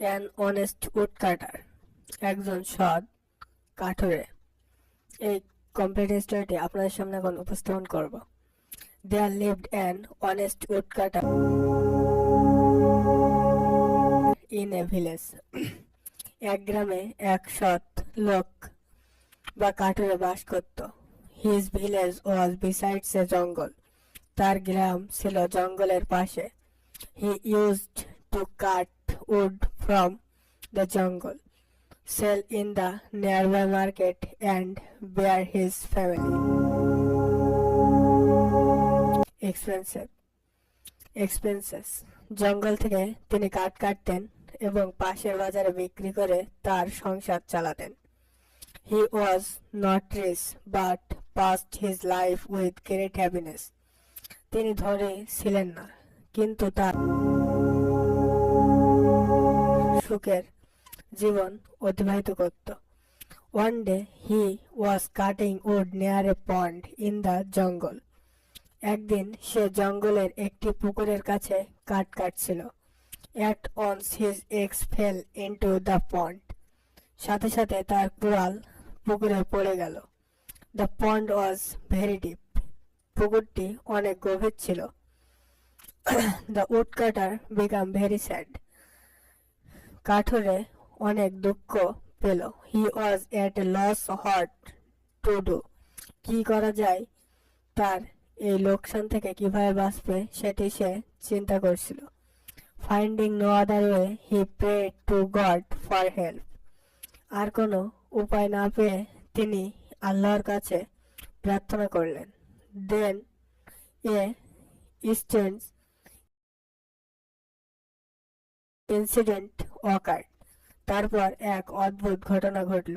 An honest wood কাটার একজন সৎ কাঠুরে। এই কমপ্লিট স্টোরিটি আপনাদের সামনে এখন উপস্থাপন করব। There lived an honest wood cutter in a village এক গ্রামে এক সৎ লোক বা কাঠুরে বাস করত। His village was besides a jungle তার গ্রাম ছিল জঙ্গলের পাশে। He used to cut wood from the jungle sell in the nearby market, and bear his family. Expensive. Expenses. জঙ্গল থেকে তিনি কাঠ কাটতেন এবং পাশের বাজারে বিক্রি করে তার সংসার চালাতেন। He was not rich but passed his life with great happiness তিনি ধরে ছিলেন না, কিন্তু তার সুখের জীবন অতিবাহিত করত। One day he was cutting wood near a pond in the jungle একদিন সে জঙ্গলের একটি পুকুরের কাছে কাঠ কাটছিল। At once his axe fell into the pond সাথে সাথে তার কুড়াল পুকুরে পড়ে গেল। The pond was very deep পুকুরটি অনেক গভীর ছিল। The wood cutter became very sad কাঠুরে অনেক দুঃখ পেল। He was at a loss what to do কি করা যায় তার এই লোকসান থেকে কীভাবে বাঁচবে সেটি সে চিন্তা করছিল। Finding no other way he pray to God for help আর কোনো উপায় না পেয়ে তিনি আল্লাহর কাছে প্রার্থনা করলেন। দেন এ ইস্টেন্স ইনসিডেন্ট অকার্ড তারপর এক অদ্ভুত ঘটনা ঘটল।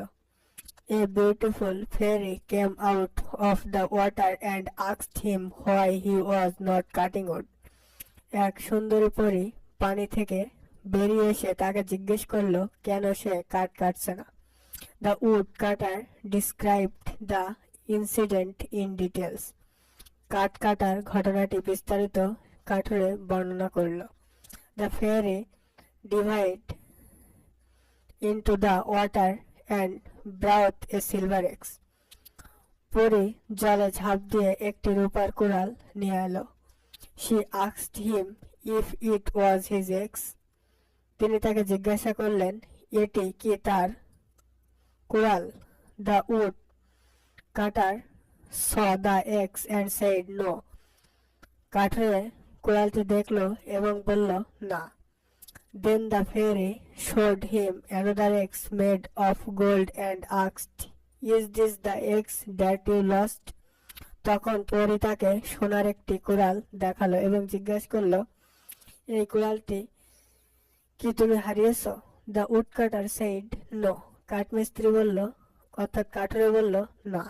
A beautiful fairy came out of the water and আক্সড him why he was not cutting wood এক সুন্দরী পরী পানি থেকে বেরিয়ে এসে তাকে জিজ্ঞেস করল, কেন সে কাঠ কাটছে না? The wood cutter described the incident in details কাঠ কাটার ঘটনাটি বিস্তারিত কাঠুরে বর্ণনা করল। The fairy dived into the water and brought a silver axe. পরে জলে ঝাঁপ দিয়ে একটি রূপার কুড়াল নিয়ে এলো। She আক্সড him if it was his axe তিনি তাকে জিজ্ঞাসা করলেন, এটি কি তার কুড়াল? The wood cutter saw the axe and said no কাঠরে কুড়ালটি দেখল এবং বলল, না। Then the fairy showed him another axe made of gold and asked, Is this the axe that you lost? তখন পরি তাকে সোনার একটি কুড়াল দেখাল এবং জিজ্ঞাসা করল এই কুড়ালটি কি তুমি হারিয়েছ? The wood cutter said no কাঠমিস্ত্রি বলল অর্থাৎ কাঠুরে বলল না.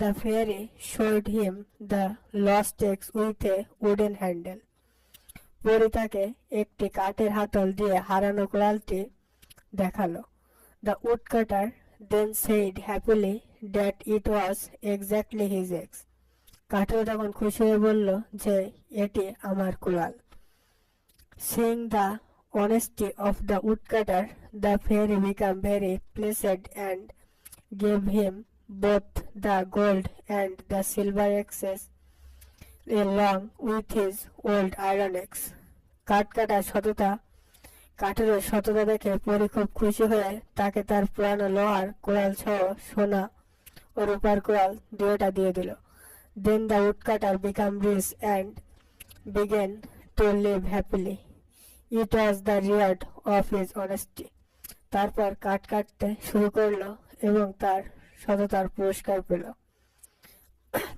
The fairy showed him the lost axe with a wooden handle পরি তাকে একটি কাঠের হাতল দিয়ে হারানো কুড়ালটি দেখাল। The wood cutter then said happily that it was exactly his axe কাঠের তখন খুশি হয়ে বলল যে এটি আমার কুড়াল। Seeing the honesty of the woodcutter, the fairy became very pleased and gave him both the gold and the silver axes along with his old iron axe. কাঠ কাটা সততা, কাঠের সততা দেখে পরি খুব খুশি হয়ে তাকে তার পুরানো লোহার কোড়াল সহ সোনা ও রূপার কোড়াল দুয়োটা দিয়ে দিল। Then the wood cutter became rich and began to live happily it was the reward of his honesty তারপর কাঠ কাটতে শুরু করল এবং তার সততার পুরস্কার পেল।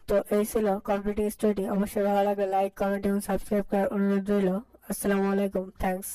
তো এই ছিল কম্পিউটিং স্টোরিটি অবশ্যই ভালো লাগলে লাইক কমেন্ট এবং সাবস্ক্রাইব করার অনুরোধ রইল। আসসালামু আলাইকুম। থ্যাংকস